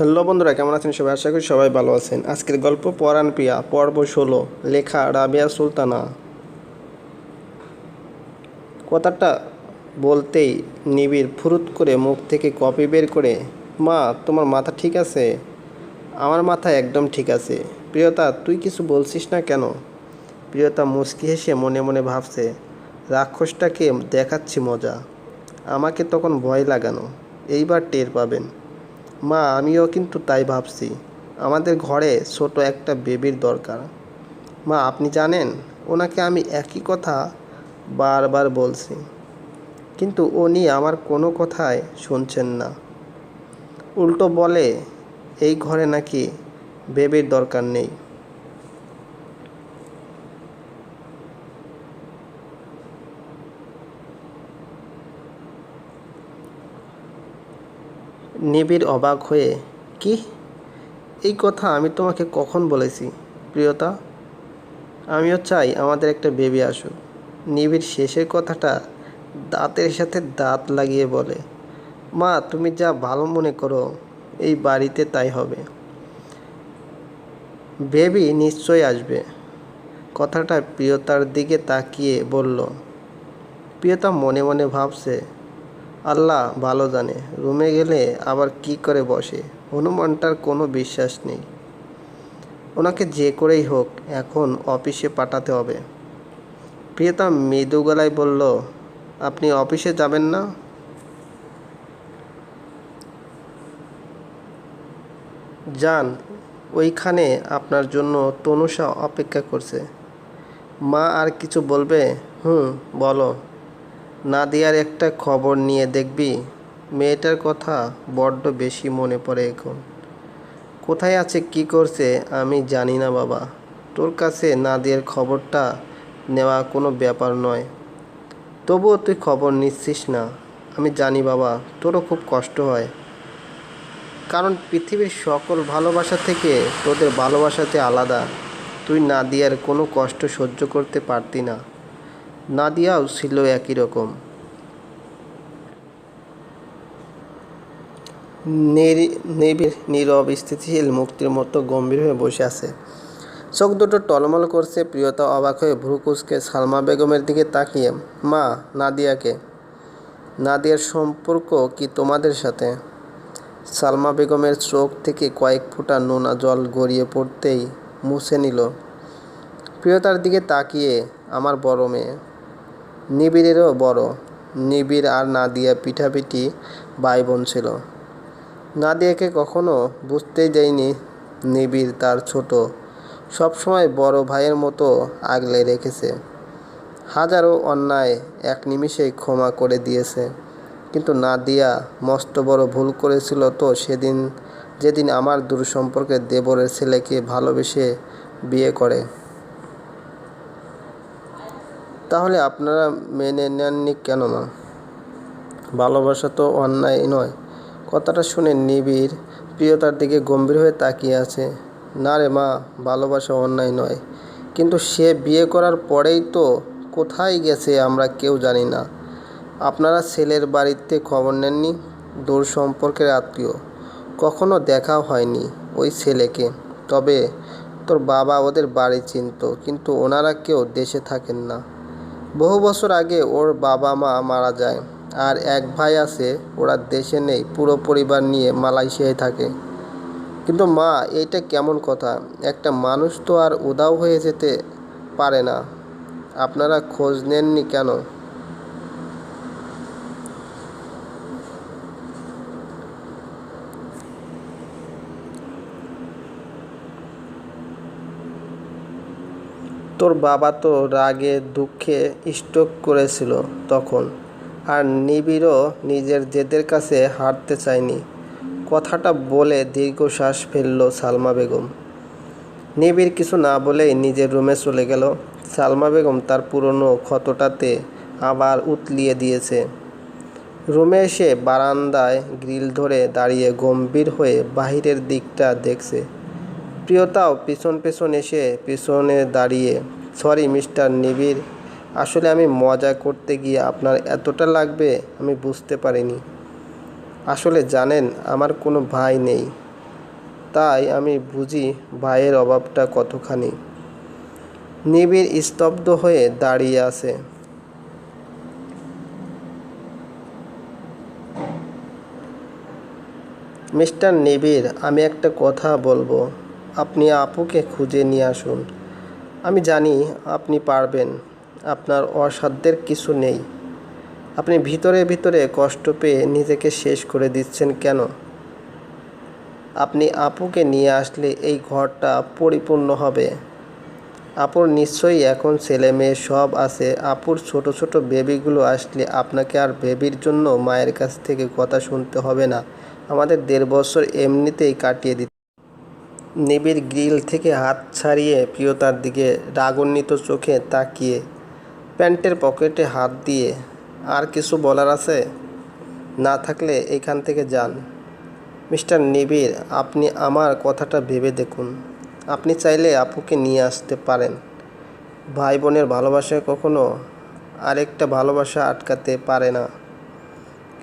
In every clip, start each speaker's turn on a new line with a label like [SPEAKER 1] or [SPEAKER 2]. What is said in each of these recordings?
[SPEAKER 1] Hello বন্ধুরা, কেমন আছেন সবাই? আশা করি সবাই ভালো আছেন। আজকের গল্প পরাণ প্রিয়া, পর্ব ষোলো, লেখা রাবিয়া সুলতানা। কথাটা বলতেই নিবিড় ফুরুত করে মুখ থেকে কপি বের করে, মা, তোমার মাথা ঠিক আছে? আমার মাথা একদম ঠিক আছে। প্রিয়তা, তুই কিছু বলছিস না কেন? প্রিয়তা মুচকি হেসে মনে মনে ভাবছে, রাক্ষসটাকে দেখাচ্ছি মজা। আমাকে তখন ভয় লাগানো। এইবার টের পাবেন। মা, আমিও কিন্তু তাই ভাবছি। আমাদের ঘরে ছোট একটা বেবির দরকার। মা, আপনি জানেন, ওনাকে আমি একই কথা বারবার বলছি। কিন্তু উনি আমার কোনো কথায় শুনছেন না। উল্টো বলে, এই ঘরে নাকি বেবির দরকার নেই। নিবিড় অবাক হয়ে, কি? এই কথা আমি তোমাকে কখন বলেছি, প্রিয়তা? আমিও চাই আমাদের একটা বেবি আসুক। নিবিড় শেষের কথাটা দাঁতের সাথে দাঁত লাগিয়ে বলে, মা, তুমি যা ভালো মনে করো, এই বাড়িতে তাই হবে। বেবি নিশ্চয়ই আসবে। কথাটা প্রিয়তার দিকে তাকিয়ে বলল, প্রিয়তা মনে মনে ভাবছে আল্লাহ ভালো জানে, রুমে গেলে আবার কি করে বসে? হনুমানটার কোনো বিশ্বাস নেই। ওনাকে যে করেই হোক, এখন অফিসে পাঠাতে হবে। প্রিয়তা মৃদু গলায় বলল, আপনি অফিসে যাবেন না? যান, ওইখানে আপনার জন্য তনুষা অপেক্ষা করছে। মা আর কিছু বলবে? হুম, বলো। নাদিয়ার একটা খবর নিয়ে দেখবি। মেয়েটার কথা বড্ড বেশি মনে পড়ে এখন। কোথায় আছে, কি করছে, আমি জানি না বাবা। তোর কাছে নাদিয়ার খবরটা নেওয়া কোনো ব্যাপার নয়। তবুও তুই খবর নিচ্ছিস না। আমি জানি বাবা, তোরও খুব কষ্ট হয়। কারণ পৃথিবীর সকল ভালোবাসা থেকে তোদের ভালোবাসাতে আলাদা। তুই নাদিয়ার কোনো কষ্ট সহ্য করতে পারতি না। নাদিয়াও ছিল একই রকম। নীরব স্থিতিশীল মুক্তির মতো গম্ভীর হয়ে বসে আছে। চোখ দুটো টলমল করছে, প্রিয়তা অবাক হয়ে ভ্রুকুচকে সালমা বেগমের দিকে তাকিয়ে, মা, নাদিয়াকে, নাদিয়ার সম্পর্ক কি তোমাদের সাথে? সালমা বেগমের চোখ থেকে কয়েক ফোঁটা নোনা জল গড়িয়ে পড়তেই মুছে নিল। প্রিয়তার দিকে তাকিয়ে, আমার বড় মেয়ে। নিবিড়েরও বড়। নিবিড় আর নাদিয়া পিঠাপিঠি ভাই বোন ছিল। নাদিয়াকে কখনো বুঝতেই দেয়নি নিবিড় তার ছোট। সবসময় বড় ভাইয়ের মতো আগলে রেখেছে। হাজারো অন্যায় এক নিমিষেই ক্ষমা করে দিয়েছে। কিন্তু নাদিয়া মস্ত বড় ভুল করেছিল তো সেদিন, যেদিন আমার দূর সম্পর্কে দেবরের ছেলেকে ভালোবেসে বিয়ে করে। তাহলে আপনারা মেনে নেননি কেন মা ভালোবাসা তো অন্যায় নয়। কথাটা শুনে নিবিড়, প্রিয়তার দিকে গম্ভীর হয়ে তাকিয়ে আছে। না রে মা, ভালোবাসা অন্যায় নয়। কিন্তু সে বিয়ে করার পরেই তো কোথায় গেছে আমরা কেউ জানি না। আপনারা ছেলের বাড়িতে খবর নেননি? দূর সম্পর্কের আত্মীয়। কখনো দেখাও হয়নি ওই ছেলেকে। তবে তোর বাবা ওদের বাড়ি চিনত, কিন্তু ওনারা কেউ দেশে থাকেন না। বহু বছর আগে ওর বাবা মা মারা যায় আর এক ভাই আছে, ওরা দেশে নেই, পুরো পরিবার নিয়ে মালয়েশিয়ায় থাকে। কিন্তু মা, এইটা কেমন কথা? একটা মানুষ তো আর উদাও হয়ে যেতে পারে না। আপনারা খোঁজ নেননি কেন? তোর বাবা তো রাগে, দুঃখে স্ট্রোক করেছিল তখন আর নিবিড়ও নিজের জেদের কাছে হারতে চায়নি। কথাটা বলে দীর্ঘশ্বাস ফেলল সালমা বেগম। নিবিড় কিছু না বলেই নিজের রুমে চলে গেল। সালমা বেগম তার পুরনো ক্ষতটাতে আবার উতলিয়ে দিয়েছে। রুমে এসে বারান্দায় গ্রিল ধরে দাঁড়িয়ে গম্ভীর হয়ে বাহিরের দিকটা দেখছে। প্রিয়তাও পিছন পেছন এসে পিছনে দাঁড়িয়ে, সরি, মিস্টার নিবিড়, আসলে আমি মজা করতে গিয়ে আপনার এতটা লাগবে আমি বুঝতে পারিনি। আসলে জানেন, আমার কোনো ভাই নেই। তাই আমি বুঝি ভাইয়ের অভাবটা কতখানি। নিবিড় স্তব্ধ হয়ে দাঁড়িয়ে আছে। মিস্টার নিবিড়, আমি একটা কথা বলব। আপনি আপুকে খুঁজে নিয়ে আসুন। আমি জানি আপনি পারবেন, আপনার অসাধ্যের কিছু নেই। আপনি ভিতরে ভিতরে কষ্ট পেয়ে নিজেকে শেষ করে দিচ্ছেন কেন? আপনি আপুকে নিয়ে আসলে এই ঘরটা পরিপূর্ণ হবে। আপুর নিশ্চয়ই এখন ছেলে মেয়ে সব আছে। আপুর ছোট ছোট বেবিগুলো আসলে আপনাকে আর বেবির জন্য মায়ের কাছ থেকে কথা শুনতে হবে না। আমাদের দেড় বছর এমনিতেই কাটিয়ে দিতে নিবিড় গ্রিল থেকে হাত ছাড়িয়ে প্রিয়তার দিকে রাগান্বিত চোখে তাকিয়ে, প্যান্টের পকেটে হাত দিয়ে, আর কিছু বলার আছে? না থাকলে এখান থেকে যান। মিস্টার নিবিড় আপনি আমার কথাটা ভেবে দেখুন। আপনি চাইলে আপুকে নিয়ে আসতে পারেন। ভাই বোনের ভালোবাসায় কখনো আরেকটা ভালোবাসা আটকাতে পারে না।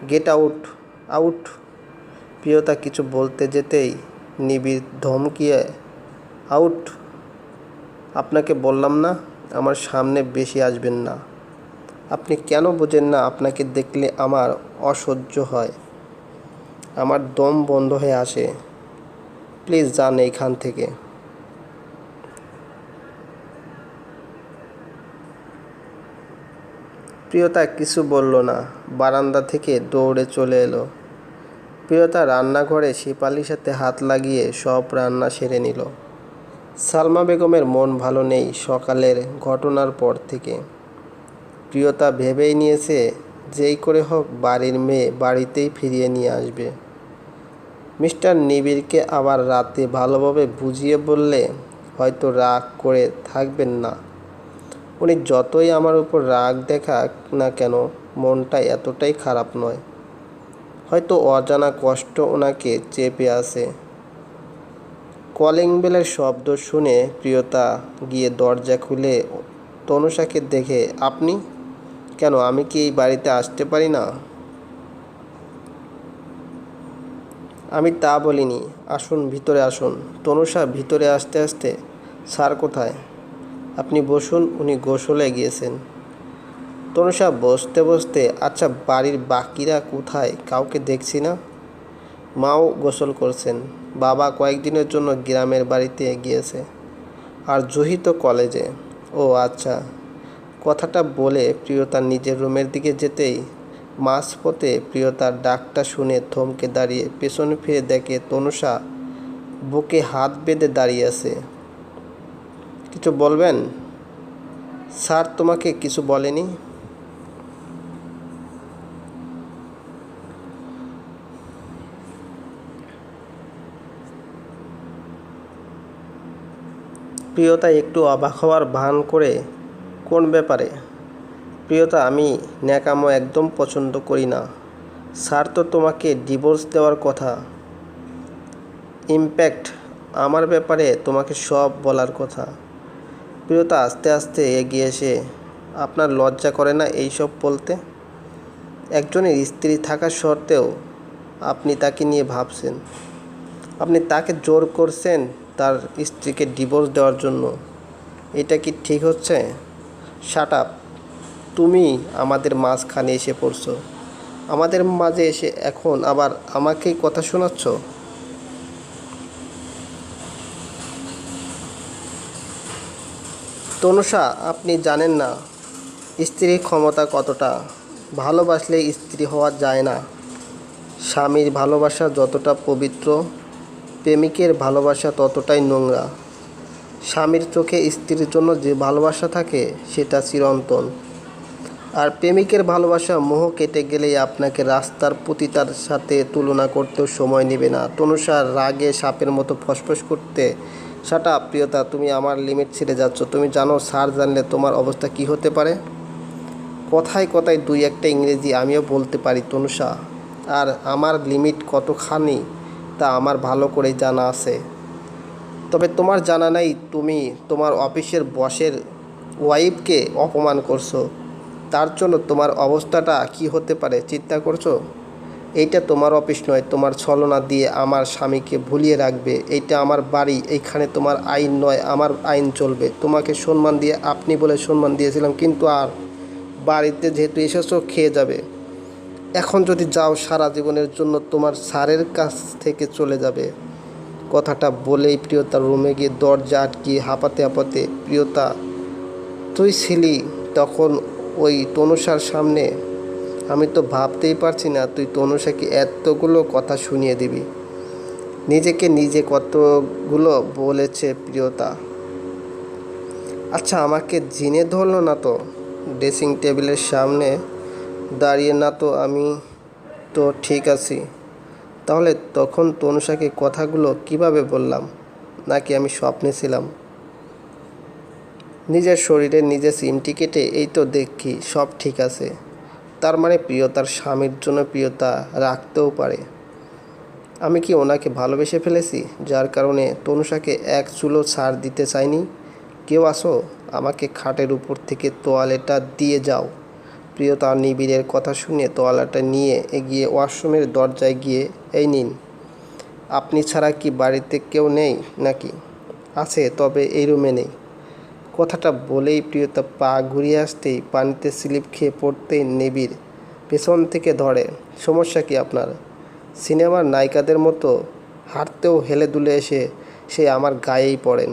[SPEAKER 1] Get out out. প্রিয়তা কিছু বলতে যেতেই নিবিড় ধমকিয়ে আউট আপনাকে বললাম না, আমার সামনে বেশি আসবেন না। আপনি কেন বোঝেন না আপনাকে দেখলে আমার অসহ্য হয়? আমার দম বন্ধ হয়ে আসে। প্লিজ যান এইখান থেকে। প্রিয়তা কিছু বলল না, বারান্দা থেকে দৌড়ে চলে এলো। প্রিয়তা রান্নাঘরে শিপালির সাথে হাত লাগিয়ে সব রান্না সেরে নিল। সালমা বেগমের মন ভালো নেই সকালের ঘটনার পর থেকে। প্রিয়তা ভেবেই নিয়েছে যেই করে হোক বাড়ির মেয়ে বাড়িতেই ফিরিয়ে নিয়ে আসবে। মিস্টার নিবিড়কে আবার রাতে ভালোভাবে বুঝিয়ে বললে হয়তো রাগ করে থাকবেন না। উনি যতই আমার উপর রাগ দেখাক না কেন, মনটা এতটাই খারাপ নয়। হয়তো অজানা কষ্ট ওনাকে চেপে আছে। কলিং বেলের শব্দ শুনে প্রিয়তা গিয়ে দরজা খুলে, তনুষাকে দেখে, আপনি? কেন, আমি কি এই বাড়িতে আসতে পারি না? আমি তা বলিনি, আসুন, ভিতরে আসুন। তনুষা, ভিতরে আসতে আসতে, স্যার কোথায়? আপনি বসুন, উনি গোসলে গিয়েছেন। তনুষা বসতে বসতে আচ্ছা বাড়ির বাকিরা কোথায়? কাউকে দেখছি না? মাও গোসল করছেন। বাবা কয়েকদিনের জন্য গ্রামের বাড়িতে গিয়েছে। আর জুহি তো কলেজে। ও আচ্ছা। কথাটা বলে প্রিয়তা নিজের রুমের দিকে যেতেই মাঝপথে প্রিয়তার ডাকটা শুনে থমকে দাঁড়িয়ে পেছনে ফিরে দেখে তনুষা বুকে হাত বেঁধে দাঁড়িয়ে আছে। কিছু বলবেন? স্যার তোমাকে কিছু বলেনি? প্রিয়তা একটু অবাক হওয়ার ভান করে, কোন ব্যাপারে? প্রিয়তা, আমি ন্যাকামো একদম পছন্দ করি না। স্যার তো তোমাকে ডিভোর্স দেওয়ার কথা। ইম্প্যাক্ট, আমার ব্যাপারে তোমাকে সব বলার কথা। প্রিয়তা, আস্তে আস্তে এগিয়ে এসে, আপনার লজ্জা করে না এইসব বলতে? একজনের স্ত্রী থাকা সত্ত্বেও আপনি তাকে নিয়ে ভাবছেন। আপনি তাকে জোর করছেন তার স্ত্রীকে ডিভোর্স দেওয়ার জন্য। এটা কি ঠিক হচ্ছে? শাট আপ তুমি আমাদের মাঝখানে এসে পড়ছো। আমাদের মাঝে এসে এখন আবার আমাকেই কথা শোনাচ্ছ? তনুষা, আপনি জানেন না, স্ত্রীর ক্ষমতা কতটা। ভালোবাসলে স্ত্রী হওয়া যায় না। স্বামীর ভালোবাসা যতটা পবিত্র প্রেমিকের ভালোবাসা ততটাই নোংরা। স্বামীর চোখে স্ত্রীর জন্য যে ভালোবাসা থাকে, সেটা চিরন্তন। আর প্রেমিকের ভালোবাসা মোহ কেটে গেলেই আপনাকে রাস্তার পতিতার সাথে তুলনা করতেও সময় নেবে না। তনুষার রাগে সাপের মতো ফসফস করতে, সাটা, প্রিয়তা, তুমি আমার লিমিট ছেড়ে যাচ্ছ। তুমি জানো, স্যার জানলে তোমার অবস্থা কি হতে পারে? কথায় কথায় দুই একটা ইংরেজি আমিও বলতে পারি, তনুষা, আর আমার লিমিট কতখানি? তা আমার ভালো করেই জানা আছে। তবে তোমার জানা নাই তুমি তোমার অফিসের বসের ওয়াইফকে অপমান করছ। তার জন্য তোমার অবস্থাটা কি হতে পারে চিন্তা করছ? এইটা তোমার অফিস নয়, তোমার ছলনা দিয়ে আমার স্বামীকে ভুলিয়ে রাখবে। এইটা আমার বাড়ি, এইখানে তোমার আইন নয়, আমার আইন চলবে। তোমাকে সম্মান দিয়ে, আপনি বলে সম্মান দিয়েছিলাম, কিন্তু আর বাড়িতে যেহেতু এসেছ, খেয়ে যাবে। এখন যদি যাও সারা জীবনের জন্য তোমার স্যারের কাছ থেকে চলে যাবে। কথাটা বলেই প্রিয়তার রুমে গিয়ে দরজা আটকিয়ে হাঁপাতে হাঁপাতে প্রিয়তা, তুই ছিলি তখন ওই তনুষার সামনে? আমি তো ভাবতেই পারছি না তুই তনুষাকে এতগুলো কথা শুনিয়ে দিবি। নিজেকে নিজে কতগুলো বলেছে প্রিয়তা। আচ্ছা আমাকে জিনে ধরলো না তো? ড্রেসিং টেবিলের সামনে দাঁড়িয়ে, না তো, আমি তো ঠিক আছি। তাহলে তখন তনুষাকে কথাগুলো কীভাবে বললাম? নাকি আমি স্বপ্নে ছিলাম? নিজের শরীরে নিজে সিমটি কেটে, এই তো দেখি, সব ঠিক আছে। তার মানে প্রিয়তার স্বামীর জন্য প্রিয়তা রাখতেও পারে। আমি কি ওনাকে ভালোবেসে ফেলেছি? যার কারণে তনুষাকে এক চুলো ছাড় দিতে চাইনি। কেউ আসো, আমাকে খাটের উপর থেকে তোয়ালেটা দিয়ে যাও। প্রিয়তা নিবিড়ের কথা শুনে তোয়ালাটা নিয়ে এগিয়ে ওয়াশরুমের দরজায় গিয়ে, এই নিন, আপনি ছাড়া কি বাড়িতে কেউ নেই নাকি? আছে, তবে এই রুমে নেই। কথাটা বলেই প্রিয়তা পা ঘুরিয়ে আসতেই পানিতে স্লিপ খেয়ে পড়তেই নিবিড় পেছন থেকে ধরে। সমস্যা কি আপনার? সিনেমার নায়িকাদের মতো হাঁটতেও হেলে দুলে এসে সে আমার গায়েই পড়েন।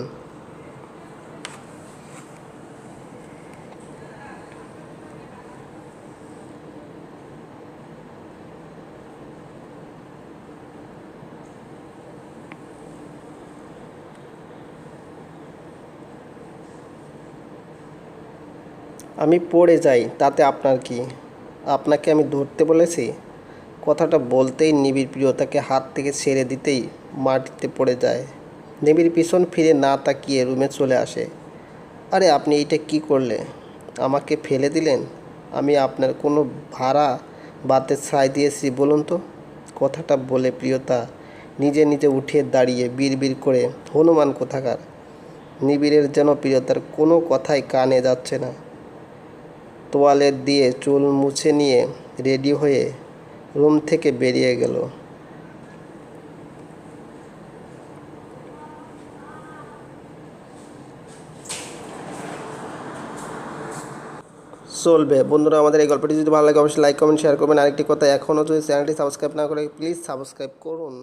[SPEAKER 1] আমি পড়ে যাই, তাতে আপনার কি? আপনাকে আমি ধরতে বলেছি? কথাটা বলতেই নিবিড় প্রিয়তাকে হাত থেকে ছেড়ে দিতেই মাটিতে পড়ে যায়। নিবিড় পিছন ফিরে না তাকিয়ে রুমে চলে আসে। আরে, আপনি এইটা কি করলে? আমাকে ফেলে দিলেন? আমি আপনার কোনো ভাড়া বাতে ছাই দিয়েছি, বলুন তো? কথাটা বলে প্রিয়তা নিজে নিজে উঠে দাঁড়িয়ে বিড়বিড় করে, হনুমান কোথাকার? নিবিড়ের যেন প্রিয়তার কোনো কথাই কানে যাচ্ছে না। তোয়ালের দিয়ে চুল মুছে নিয়ে রেডি হয়ে রুম থেকে বেরিয়ে গেল। চলবে। বন্ধুরা, আমাদের এই গল্পটি যদি ভালো লাগে, অবশ্যই লাইক কমেন্ট শেয়ার করবেন। আরেকটি কথা, এখনও যদি চ্যানেলটি সাবস্ক্রাইব না করে প্লিজ সাবস্ক্রাইব করুন।